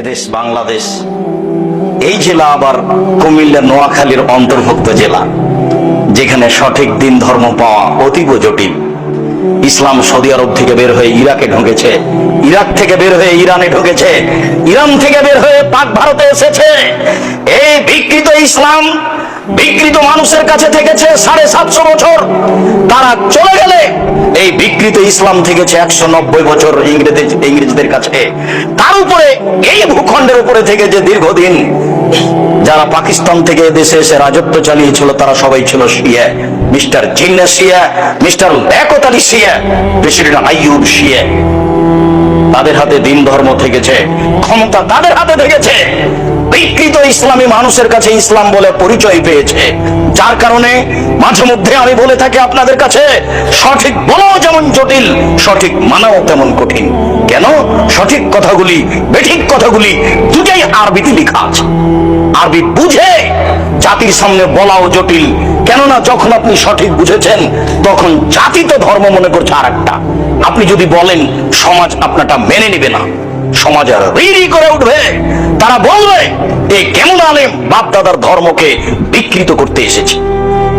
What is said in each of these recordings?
এদেশ বাংলাদেশ, এই জেলা আবার কুমিল্লা নোয়াখালীর অন্তর্ভুক্ত জেলা, যেখানে সঠিক দিন ধর্ম পাওয়া অতীব জটিল। ইসলাম সৌদি আরব থেকে বের হয়ে ইরাকে ঢুকেছে, ইরাক থেকে বের হয়ে ইরানে ঢুকেছে, ইরান থেকে বের হয়ে পাক ভারতে এসেছে। এই বিকৃত ইসলাম বিকৃত মানুষের কাছে থেকেছে সাড়ে সাতশো বছর। তারা চলে গেলে এই বিকৃত ইসলাম থেকেছে একশো নব্বই বছর ইংরেজ ইংরেজদের কাছে। তার উপরে, এই ভূখণ্ডের উপরে থেকে যে দীর্ঘদিন যারা পাকিস্তান থেকে দেশে এসে রাজত্ব চালিয়েছিল, তারা সবাই ছিল শিয়া। মিস্টার জিন্না শিয়া, মিস্টার লেকত শিয়া, প্রেসিডেন্ট আইয়ুব শিয়া। তাদের হাতে দিন ধর্ম থেকেছে, ক্ষমতা তাদের হাতে থেকেছে। বিকৃত ইসলামী মানুষের কাছে ইসলাম বলে পরিচয় পেয়েছে। যার কারণে মাঝে মধ্যে আমি বলে থাকি আপনাদের কাছে, সঠিক বলাও যেমন জটিল, সঠিক মানাও তেমন কঠিন। কেন? সঠিক কথাগুলি, বেঠিক কথাগুলি দুটাই আরবিতে লেখা আছে। আরবি বুঝে জাতির সামনে বলাও জটিল। কেননা যখন আপনি সঠিক বুঝেছেন, তখন জাতি তো ধর্ম মনে করছে আর একটা আপনি যদি বলেন, সমাজ আপনারটা মেনে নেবে না। সমাজ আর করে উঠবে। তারা বলবে, এ কেমন আলেম বাপ দাদার ধর্মকে বিকৃত করতে এসেছে।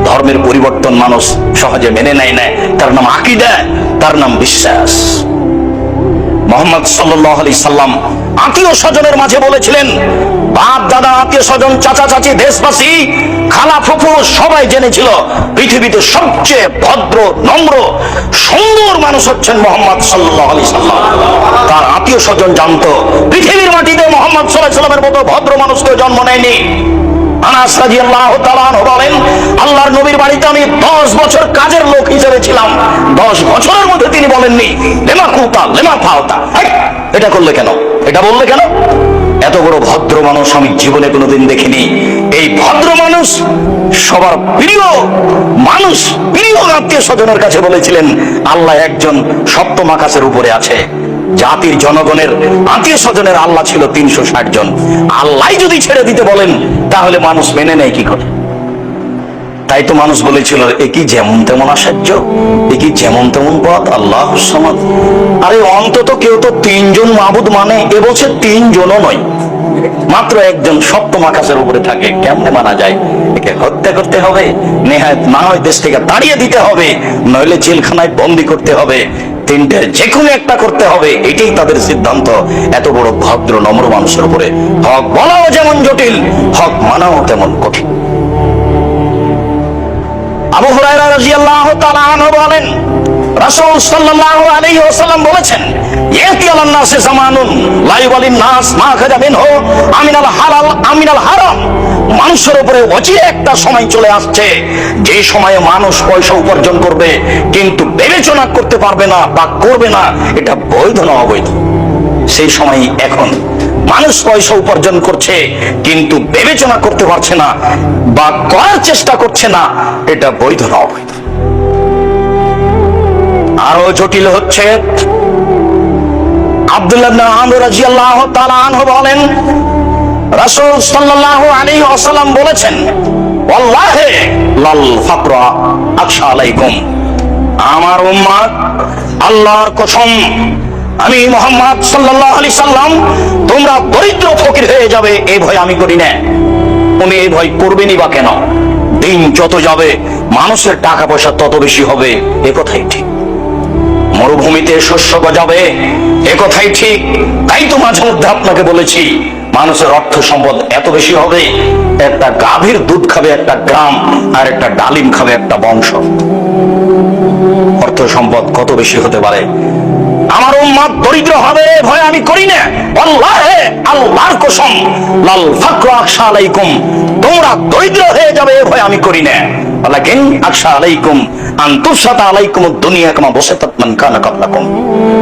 ধর্মের পরিবর্তন মানুষ সহজে মেনে নেয় না। তার নাম আকিদা, তার নাম বিশ্বাস। মোহাম্মদ সাল্লাহ আলি সাল্লাম আত্মীয় স্বজনের মাঝে বলেছিলেন বাপ দাদা আত্মীয় স্বজন, চাচা, চাচি, দেশবাসী খালা ফুফু সবাই জেনেছিল পৃথিবীতে সবচেয়ে ভদ্র, নম্র, সুন্দর মানুষ হচ্ছেন মোহাম্মদ সাল্লাহ সাল্লাম। তার আত্মীয় স্বজন জানতো, পৃথিবীর মাটিতে মোহাম্মদ সাল্লাহ সাল্লামের মতো ভদ্র মানুষ কেউ জন্ম নেয়নি। আনাস তাআলা আনহু বলেন, আল্লাহর নবীর বাড়িতে আমি 10 বছর কাজের লোক হিসেবে ছিলাম। 10 বছরের মধ্যে তিনি বলেননি, লেমা কুতা, লেমা ফাওতা এটা করলে কেন? এটা বললে কেন? এত বড় ভদ্র মানুষ আমি জীবনে কোনোদিন দেখিনি। এই ভদ্র মানুষ সবার প্রিয় মানুষ প্রিয় আত্মীয় স্বজনের কাছে বলেছিলেন, আল্লাহ একজন সপ্তম আকাশের উপরে আছে। জাতির জনগণের আত্মীয় স্বজনের আল্লাহ ছিল তিনশো ষাট জন। আল্লাহ যদি ছেড়ে দিতে বলেন, তাহলে মানুষ মেনে নেয় কি করে? তাই তো মানুষ বলেছিল, এ কি যেমন তেমন আশ্চর্য? এ কি যেমন তেমন পথ? আল্লাহ আরে অন্তত কেউ তো তিনজন মাবুদ মানে এ বলছে তিনজনও নয়। মাত্র একজন সপ্তম আকাশের উপরে থাকে। কেমনে মানা যায়? একে হত্যা করতে হবে, নেহায়ত না হয় দেশ থেকে তাড়িয়ে দিতে হবে, নইলে জেলখানায় বন্দি করতে হবে তিনটে যে কোনো একটা করতে হবে। এটাই তাদের সিদ্ধান্ত। এত বড় ভদ্র, নম্র মানুষের উপরে। হক বলাও যেমন জটিল, হক মানাও তেমন কঠিন। বলেন মানুষের উপরে অচিরে একটা সময় চলে আসছে, যে সময়ে মানুষ পয়সা উপার্জন করবে, কিন্তু বিবেচনা করতে পারবে না বা করবে না, এটা বৈধ না অবৈধ। সেই সময় এখন মানুষ পয়সা উপার্জন করছে, কিন্তু বিবেচনা করতে পারছে না বা করার চেষ্টা করছে না, এটা বৈধ না অবৈধ আরও জটিল হচ্ছে, আব্দুল্লাহ বলেন, রাসূল সাল্লাল্লাহু আলাইহি ওয়াসাল্লাম বলেছেন, ওয়াল্লাহি লাল ফাকরা আলাইকুম। আমার উম্মত আল্লাহর কসম আমি মোহাম্মদ সাল্লাল্লাহু আলাইহি সাল্লাম, তোমরা দরিদ্র ফকির হয়ে যাবে এই ভয় আমি করি না। তুমি এই ভয় করবেনই বা কেন? দিন যত যাবে, মানুষের টাকা পয়সা তত বেশি হবে, এ কথাই ঠিক। মরুভূমিতে শস্য গজাবে, এ কথাই ঠিক। তাই তো মাঝে মধ্যে আপনাকে বলেছি, মানুষের অর্থ সম্পদ এত বেশি হবে, একটা গাভীর দুধ খাবে একটা গ্রাম, আর একটা ডালিম খাবে একটা বংশ। অর্থ সম্পদ কত বেশি হতে পারে? আমার উম্মাদ দরিদ্র হবে ভয় আমি করি না। আল্লাহে আল্লাহর কসম, লাল ফাকরা আকশা আলাইকুম, তোমরা দরিদ্র হয়ে যাবে ভয় আমি করি না। ওয়ালাকিন আকশা আলাইকুম আন তুসাতা আলাইকুম দুনিয়া কামা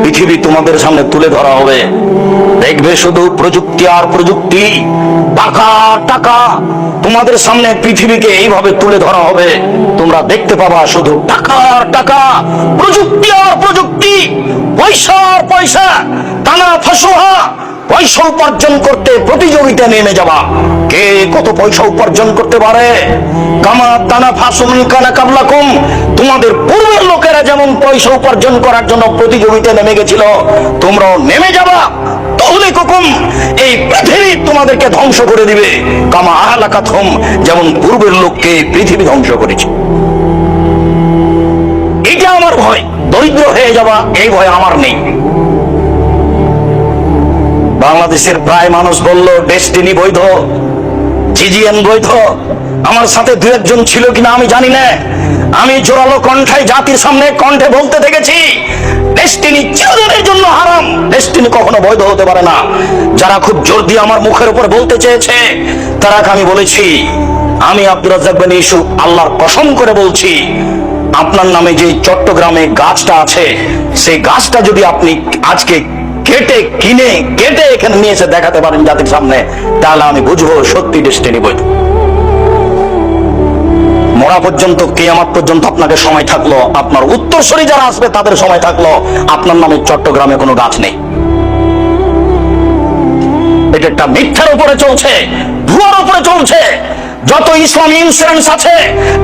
পৃথিবী তোমাদের সামনে তুলে ধরা হবে। দেখবে শুধু প্রযুক্তি আর প্রযুক্তি। টাকা টাকা তোমাদের সামনে পৃথিবীকে এইভাবে তুলে ধরা হবে। তোমরা দেখতে পাবা শুধু টাকা টাকা, প্রযুক্তি আর প্রযুক্তি। পয়সা আর পয়সা, টানা ফাঁসুহা। পয়সা উপার্জন করতে প্রতিযোগিতা নেমে যাবা। কে কত পয়সা উপার্জন করতে পারে? কামা তানা ফাসুন কানা কাবলাকুম। তোমাদের পূর্বের লোকেরা যেমন পয়সা উপার্জন করার জন্য প্রতিযোগিতা নেমে গেছিল, তোমরাও নেমে যাবা। তাহলে তাদেরকে ধ্বংস করে দিবে। কামা আহলাকাথম যেমন পূর্বের লোককে পৃথিবী ধ্বংস করেছে। এটা আমার ভয়, দরিদ্র হয়ে যাওয়া এই ভয় আমার নেই। বাংলাদেশের প্রায় মানুষ বলল, ডেস্টিনি বৈধ, জিজিএন বৈধ আমার সাথে দু একজন ছিল কিনা আমি জানি না। আমি জোরালো কণ্ঠায় জাতির সামনে কণ্ঠে বলতে দেখেছি ডেস্টিনি চিরদিনের জন্য হারাম। ডেস্টিনি কখনো বৈধ হতে পারে না। যারা খুব জোর দিয়ে আমার মুখের উপর বলতে চেয়েছে তারা আমি বলেছি, আমি আব্দুর রাজ্জাক বিন ইউসুফ আল্লাহর কসম করে বলছি, আপনার নামে যে চট্টগ্রামে গাছটা আছে, সেই গাছটা যদি আপনি আজকে কেটে, কিনে, কেটে এখানে নিয়ে এসে দেখাতে পারেন জাতির সামনে, তাহলে আমি বুঝব সত্যি ডেস্টিনি বৈধ। মরা পর্যন্ত, কেয়ামাত পর্যন্ত আপনাকে সময় থাকল। আপনার উত্তরসরি যারা আসবে, তাদের সময় থাকল। আপনার নামে চট্টগ্রামে কোনো গাছ নেই। এটা একটা মিথ্যার উপরে চলছে, ভুয়ার উপরে চলছে। যত ইসলামী ইন্স্যুরেন্স আছে,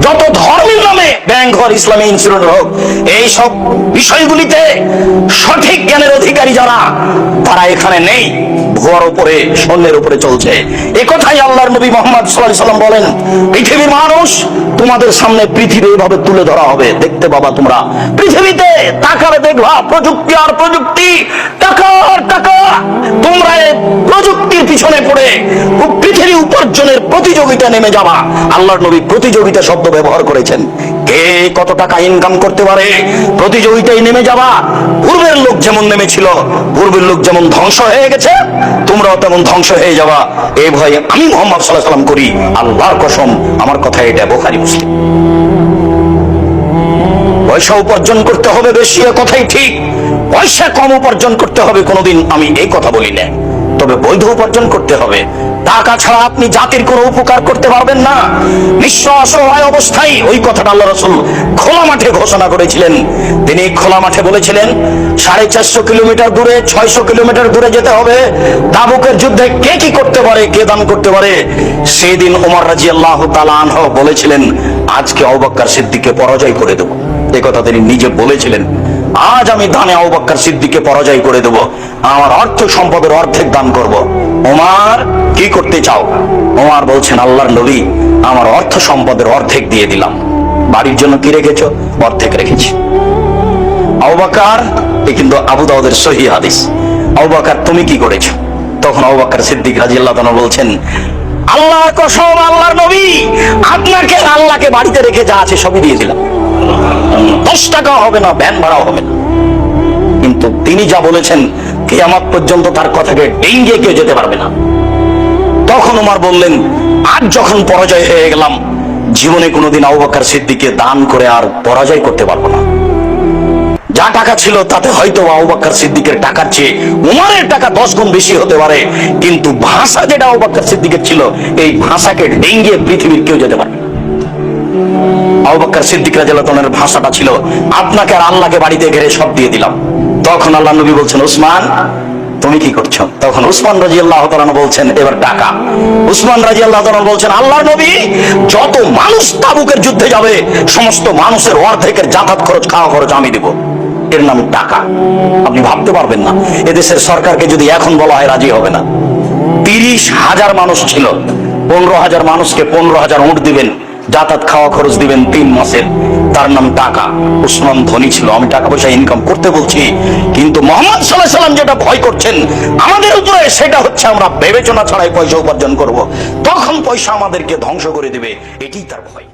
যত ধর্মের নামে ব্যাংক ঘর ইসলামী ইন্স্যুরেন্স হোক, এই সব বিষয়গুলিতে সঠিক জ্ঞানের অধিকারী যারা, তারা এখানে নেই। ভুয়ার উপরে স্বর্ণের উপরে চলছে। এ কথাই আল্লাহর নবী মোহাম্মদ সাল্লাল্লাহু সাল্লাম বলেন, পৃথিবীর মানুষ তোমাদের সামনে পৃথিবী এইভাবে তুলে ধরা হবে। দেখতে বাবা তোমরা। পৃথিবীতে তাকালে দেখবা, প্রযুক্তি আর প্রযুক্তি, টাকা আর টাকা। তোমরা প্রযুক্তির পিছনে পড়ে, পৃথিবী প্রতিযোগিতা নেমে যাবা আল্লাহর নবী প্রতিযোগিতা শব্দ ব্যবহার করেছেন। কে কত টাকা ইনকাম করতে পারে? প্রতিযোগিতায় নেমে যাবা পূর্বের লোক যেমন নেমেছিল, পূর্বের লোক যেমন ধ্বংস হয়ে গেছে, তোমরাও তেমন ধ্বংস হয়ে যাবা এই ভয়ে আমি মোহাম্মদ সাল্লাহ সাল্লাম করি, আল্লাহর কসম, আমার কথা এটা বোখারি, মুসলিম। পয়সা উপার্জন করতে হবে বেশি, এ কথাই ঠিক। পয়সা কম উপার্জন করতে হবে, কোনোদিন আমি এই কথা বলি না তবে বৈধ উপার্জন করতে হবে। টাকা ছাড়া আপনি জাতির কোনো উপকার করতে পারবেন না। নিঃস্ব অসহায় অবস্থায়। ওই কথাটা আল্লাহ রসুল খোলা মাঠে ঘোষণা করেছিলেন। তিনি খোলা মাঠে বলেছিলেন, সাড়ে চারশো কিলোমিটার দূরে, ছয়শো কিলোমিটার দূরে যেতে হবে। তাবুকের যুদ্ধে কে কি করতে পারে, কে দান করতে পারে? সেই দিন ওমর রাজি আল্লাহ তালাহ বলেছিলেন, আজকে অবাক্কার সিদ্দিকে পরাজয় করে দেবো। এ কথা তিনি নিজে বলেছিলেন, আজ আমি দানে আবাক্কার সিদ্দিকে পরাজয় করে দেব। আমার অর্থ সম্পদের অর্ধেক দান করব। ওমার, কি করতে চাও? ওমার বলছেন, আল্লাহর নবী, আমার অর্থ সম্পদের অর্ধেক দিয়ে দিলাম। বাড়ির জন্য কি রেখেছো? অর্ধেক রেখেছি। আবাকার এ কিন্তু আবু দাউদের সহি হাদিস। আবাকার তুমি কি করেছ? তখন আবাকার সিদ্দিক রাজিয়াল্লাহ বলছেন, আল্লাহর কসম, আল্লাহর নবী, আপনাকে আল্লাহকে বাড়িতে রেখে যা আছে সবই দিয়ে দিলাম। দশ টাকা হবে না ভ্যান ভাড়াও হবে না। কিন্তু তিনি যা বলেছেন কেয়ামত পর্যন্ত তার কথাকে ডেঙ্গে কেউ যেতে পারবে না। তখন উমার বললেন, আজ যখন পরাজয় হয়ে গেলাম, জীবনে কোনোদিন আবুবকর সিদ্দিকে দান করে আর পরাজয় করতে পারব না। যা টাকা ছিল, তাতে হয়তো আবুবকর সিদ্দিকের টাকার চেয়ে উমারের টাকা দশ গুণ বেশি হতে পারে। কিন্তু ভাষা যেটা আবুবকর সিদ্দিকের ছিল, এই ভাষাকে ডেঙ্গিয়ে পৃথিবীর কেউ যেতে পারবে না। আবুবকর সিদ্দিক রাদিয়াল্লাহু ভাষাটা ছিল, আপনাকে আর আল্লাহকে বাড়িতে ঘেরে সব দিয়ে দিলাম। তখন আল্লাহ নবী বলছেন উসমান তুমি কি করছ? তখন উসমান রাজি আল্লাহ বলছেন, এবার টাকা উসমান রাজি আল্লাহ বলছেন, আল্লাহর নবী, যত মানুষ তাবুকের যুদ্ধে যাবে, সমস্ত মানুষের অর্ধেকের যাতায়াত খরচ, খাওয়া খরচ আমি দেব। এর নাম টাকা। আপনি ভাবতে পারবেন না, এদেশের সরকারকে যদি এখন বলা হয় রাজি হবে না। তিরিশ হাজার মানুষ ছিল, পনেরো হাজার মানুষকে পনেরো হাজার উঠ দিবেন যাতায়াত খাওয়া খরচ দিবেন তিন মাসের। তার নাম টাকা। উসমান ধনী ছিল, আমি টাকা পয়সা ইনকাম করতে বলছি, কিন্তু মোহাম্মদ সাল্লাহ সাল্লাম যেটা ভয় করছেন, আমাদের উপরে, সেটা হচ্ছে আমরা বিবেচনা ছাড়াই পয়সা উপার্জন করব। তখন পয়সা আমাদেরকে ধ্বংস করে দেবে এটি তার ভয়।